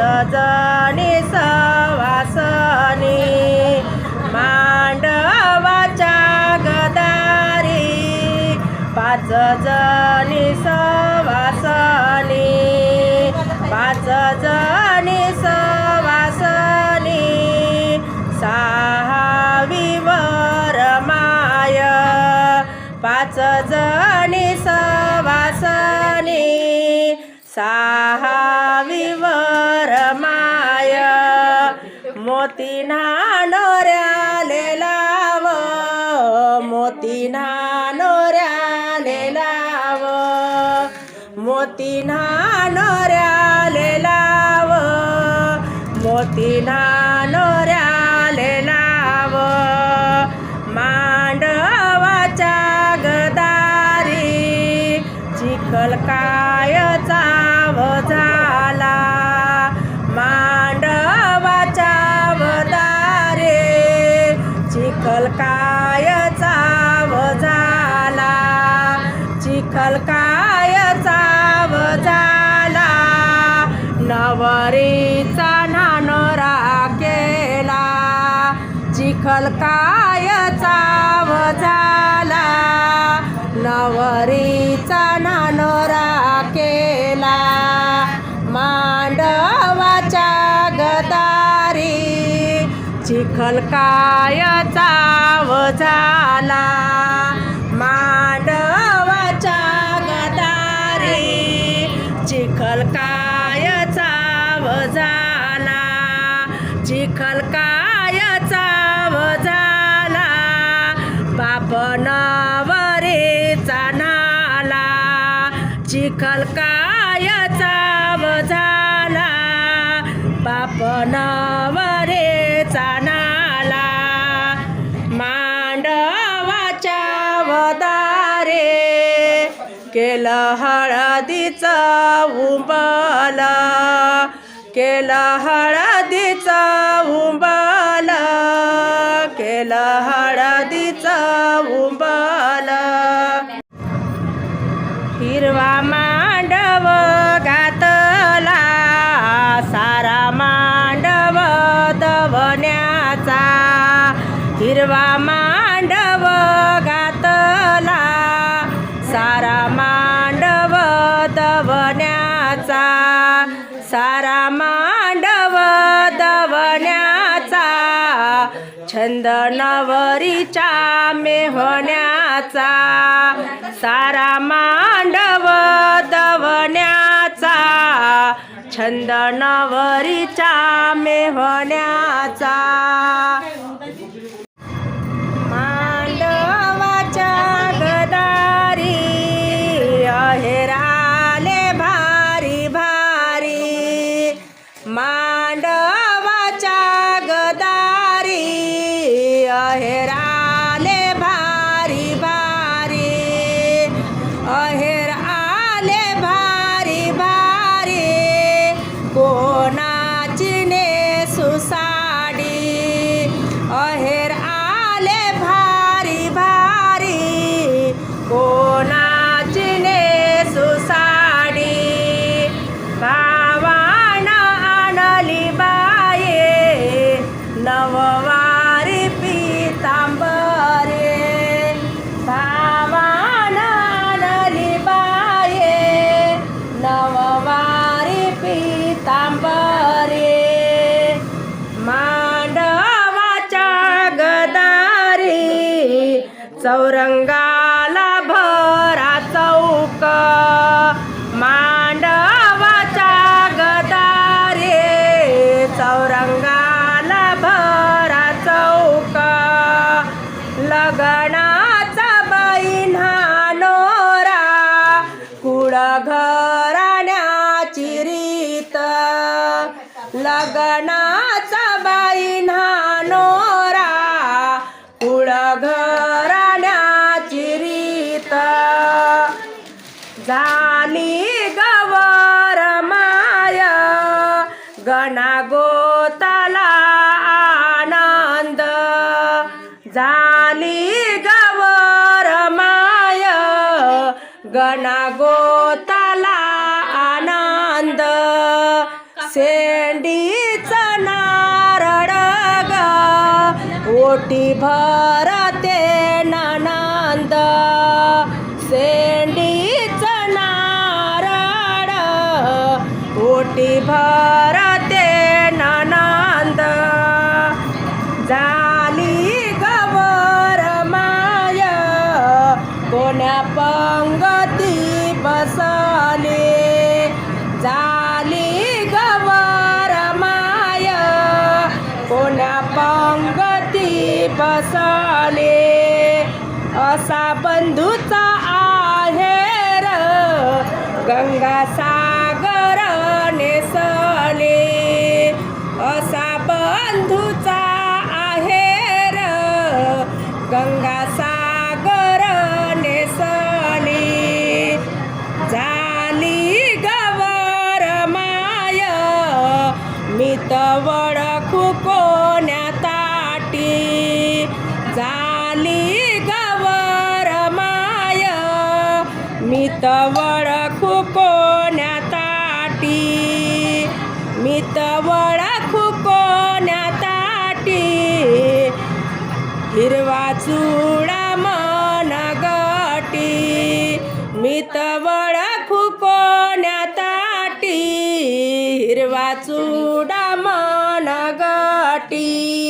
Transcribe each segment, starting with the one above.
पाच जणी सवासनी मांडवाच्या गदारी पाच जणी मोती नानोऱ्याले लाव मोती नानोऱ्याले लाव मोती नानोऱ्याले लाव मोती ना नवरीचा नानोरा केला चिखल काय चाव झाला नवरीचा नानोरा केला मांडवाच्या गदारी चिखल काय चाव झाला मांडवाच्या गदारी चिखल काय चिखल काय चाव झाला बाप नवरीचा नाला चिखल काय चाव झाला बाप नवरीचा नाला मांडवाच्या वदारे केलं हळदीचं उंबल. केला हळदीचा उंबल केला हळदीचं छंद नवरीच्या मेहण्याचा सारा मांडव दवण्याचा छंद नवरीच्या मेहण्याचा. मांडवाच्या गदारी अहेराले भारी भारी. मांडव अहेराले भारी भारी अहेर आले भारी भारी कोणाची चौरंगाला भरा चौक. मांडवाच्या गदारे चौरंगाला भरा चौक. लगनाचा बैना नोरा कुळ घराण्याची रीत. लग्नाचा बैना गोताला आनंद. झाली गवर माय. गणा गोताला आनंद. सेंडीच नारळ ग. ओटी भरते बसले. असा बंधूचा आहेर. गंगा सागर नेसले असा बंधूचा आहेर. गंगा सागर नेसली झाली गवर माय. मितव तवळ वडखू कोण्या मी तवळ कोण्या हिरवा चुडा मन गटी मी तवळ कोण्या हिरवा चुडा मन गटी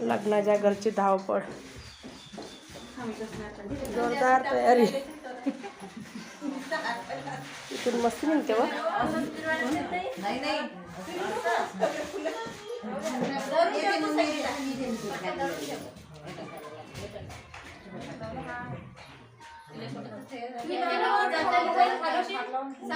लग्नाच्या घरची धावपळ. जोरदार तयारी. इथून मस्त मिळते व